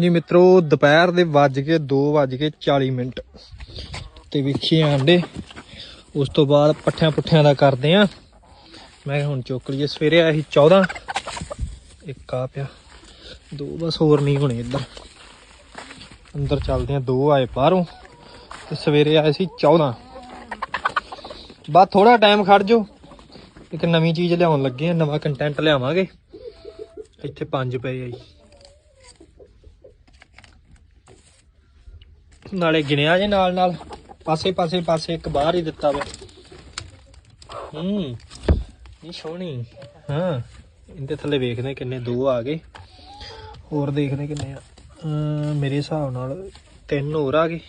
ਜੀ ਮਿੱਤਰੋ, ਦੁਪਹਿਰ ਦੇ ਵੱਜ ਕੇ 2 ਵੱਜ ਕੇ 40 ਮਿੰਟ। ਤੇ ਵੇਖੀ ਆਂਡੇ। ਉਸ ਤੋਂ ਬਾਅਦ ਪੱਠਿਆਂ ਪੁੱਠਿਆਂ ਦਾ ਕਰਦੇ ਆ। ਮੈਂ ਹੁਣ ਚੁੱਕ ਲਈਏ। ਸਵੇਰੇ ਆਇਆ ਸੀ 14 ਇੱਕ ਆ ਪਿਆ। ਦੋ ਬਸ ਹੋਰ ਨਹੀਂ ਹੋਣੇ ਇੱਧਰ। ਅੰਦਰ ਚੱਲਦੇ ਆ। ਦੋ ਆਏ ਬਾਹਰੋਂ। ਤੇ ਸਵੇਰੇ ਆਏ ਸੀ 14 ਬਾਅਦ ਥੋੜਾ ਟਾਈਮ ਖੜ ਜੋ ਇੱਕ ਨਵੀਂ ਚੀਜ਼ ਲਿਆਉਣ ਲੱਗੇ ਆ। ਨਵਾਂ ਕੰਟੈਂਟ ਲਿਆਵਾਂਗੇ। ਇੱਥੇ ਪੰਜ ਪਏ ਆ ਜੀ। ਨਾਲੇ ਗਿਣਿਆ ਜੇ ਨਾਲ ਨਾਲ। ਪਾਸੇ ਪਾਸੇ ਪਾਸੇ ਇੱਕ ਬਾਹਰ ਹੀ ਦਿੱਤਾ ਵਾ। ਹੂੰ, ਇਹ ਸੋਹਣੀ। ਹਾਂ, ਇਹਦੇ ਥੱਲੇ ਵੇਖਦੇ ਕਿੰਨੇ ਦੋ ਆ ਗਏ। ਹੋਰ ਦੇਖਦੇ ਕਿੰਨੇ ਆ। ਮੇਰੇ ਹਿਸਾਬ ਨਾਲ ਤਿੰਨ ਹੋਰ ਆ ਗਏ।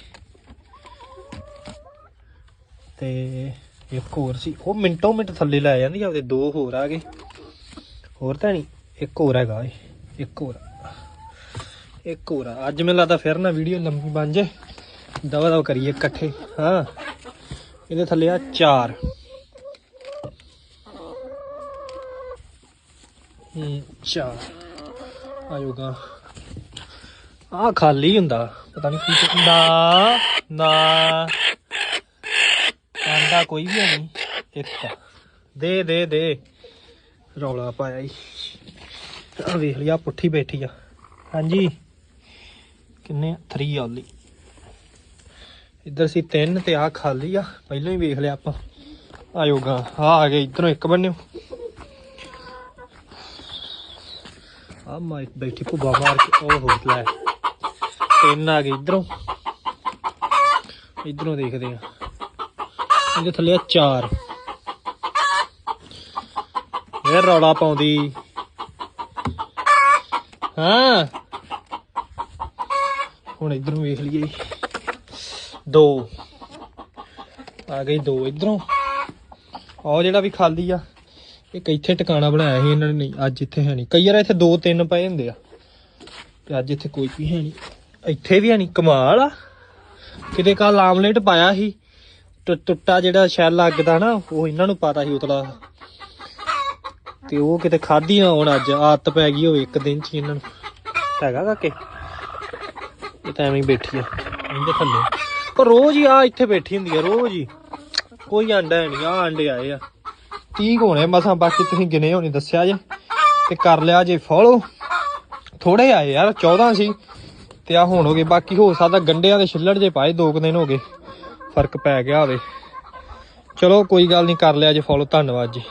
ਤੇ ਇੱਕ ਹੋਰ ਸੀ। ਉਹ ਮਿੰਟੋ ਮਿੰਟ ਥੱਲੇ ਲੈ ਜਾਂਦੀ ਆਪਦੇ ਦੋ ਹੋਰ ਆ ਗਏ। ਹੋਰ ਤਾਂ ਨਹੀਂ, ਇੱਕ ਹੋਰ ਹੈਗਾ ਇੱਕ ਹੋਰ ਆ। ਇੱਕ ਹੋਰ ਆ। ਅੱਜ ਮੈਨੂੰ ਲੱਗਦਾ ਫਿਰ ਨਾ ਵੀਡੀਓ ਲੰਮੀ ਬਣ ਜੇ ਦਵਾ ਦਵਾ ਕਰੀਏ ਇਕੱਠੇ, ਹਾਂ। ਇਹਦੇ ਥੱਲੇ ਆ ਚਾਰ। ਹੂੰ, ਚਾਰ। ਆਯੋਗਾ ਆ ਖਾਲੀ ਹੁੰਦਾ, ਪਤਾ ਨਹੀਂ ਕੀ ਹੁੰਦਾ। ਨਾ ਆਂਡਾ ਕੋਈ ਵੀ ਨਹੀਂ ਇੱਕ ਦੇ ਦੇ ਦੇ। ਰੌਲਾ ਪਾਇਆ ਈ। ਆ ਵੇਖ ਲਿਆ, ਪੁੱਠੀ ਬੈਠੀ ਆ। ਹਾਂਜੀ। ਕਿੰਨੇ 3 ਓਨਲੀ ਇੱਧਰ ਸੀ ਤਿੰਨ ਤੇ ਆ ਖਾਲੀ ਆ, ਪਹਿਲਾਂ ਹੀ ਵੇਖ ਲਿਆ ਆਪਾਂ। ਆਯੋਗਾ ਆ ਆ ਗਏ, ਇਧਰੋਂ ਇੱਕ ਬੰਨਿਓ। ਆ ਮਾਈ ਬੈਠੀ ਭੁੱਬਾ ਮਾਰ ਕੇ, ਉਹ ਹੋ ਲੈ ਤਿੰਨ ਆ ਗਏ ਇਧਰੋਂ। ਇਧਰੋਂ ਦੇਖਦੇ ਆ। ਇਹਦੇ ਥੱਲੇ ਆ ਚਾਰ। ਇਹ ਰੌਲਾ ਪਾਉਂਦੀ। ਹਾਂ। ਹੁਣ ਇਧਰੋਂ ਵੇਖ ਲਈਏ। ਦੋ। ਆ ਗਈ ਦੋ ਇਧਰੋਂ। ਉਹ ਜਿਹੜਾ ਵੀ ਖਾਲੀ ਆ, ਇੱਕ ਇੱਥੇ ਟਿਕਾਣਾ ਬਣਾਇਆ ਸੀ ਇਹਨਾਂ ਨੇ ਨਹੀਂ ਅੱਜ ਇੱਥੇ ਹੈ ਨਹੀਂ। ਕਈ ਵਾਰ ਇੱਥੇ ਦੋ ਤਿੰਨ ਪਏ ਹੁੰਦੇ ਆ, ਤੇ ਅੱਜ ਇੱਥੇ ਕੋਈ ਵੀ ਹੈ ਨਹੀਂ। ਇੱਥੇ ਵੀ ਹੈ ਨਹੀਂ, ਕਮਾਲ ਆ। ਕਿਤੇ ਕੱਲ ਆਮਲੇਟ ਪਾਇਆ ਸੀ ਟੁੱਟਾ ਜਿਹੜਾ ਸ਼ੈਲ ਲੱਗਦਾ ਨਾ, ਉਹ ਇਹਨਾਂ ਨੂੰ ਪਤਾ ਸੀ ਉਤਲਾ। ਤੇ ਉਹ ਕਿਤੇ ਖਾਧੀਆਂ ਹੁਣ ਅੱਜ, ਆਦਤ ਪੈ ਗਈ ਹੋਵੇ ਇੱਕ ਦਿਨ ਚ ਇਹਨਾਂ ਨੂੰ। ਹੈਗਾ ਕਾਕੇ? ਇਹ ਤਾਂ ਐਵੇਂ ਬੈਠੀ ਆ, ਇਹਦੇ ਥੱਲੇ। ਪਰ ਰੋਜ਼ ਹੀ ਆ ਇੱਥੇ ਬੈਠੀ ਹੁੰਦੀ ਆ, ਰੋਜ਼ ਹੀ। ਕੋਈ ਆਂਡਾ ਨਹੀਂ ਆ ਆਂਡੇ ਆਏ ਆ। 30 ਹੋਣੇ ਮਸਾਂ ਬਾਕੀ ਤੁਸੀਂ ਗਿਣੇ ਹੋਣੇ, ਦੱਸਿਆ ਜੇ। ਤੇ ਕਰ ਲਿਆ ਜੇ ਫੋਲੋ ਥੋੜੇ ਆਏ ਯਾਰ 14 ਸੀ। ਤੇ ਆ ਹੁਣ ਹੋ ਗਏ, ਬਾਕੀ ਹੋ ਸਕਦਾ ਗੰਡਿਆਂ ਦੇ ਛਿੱਲੜ ਜੇ ਪਾਏ, ਦੋ ਕੁ ਦਿਨ ਹੋ ਗਏ। ਫ਼ਰਕ ਪੈ ਗਿਆ ਹੋਵੇ। ਚਲੋ, ਕੋਈ ਗੱਲ ਨਹੀਂ, ਕਰ ਲਿਆ ਜੇ ਫੋਲੋ ਧੰਨਵਾਦ ਜੀ।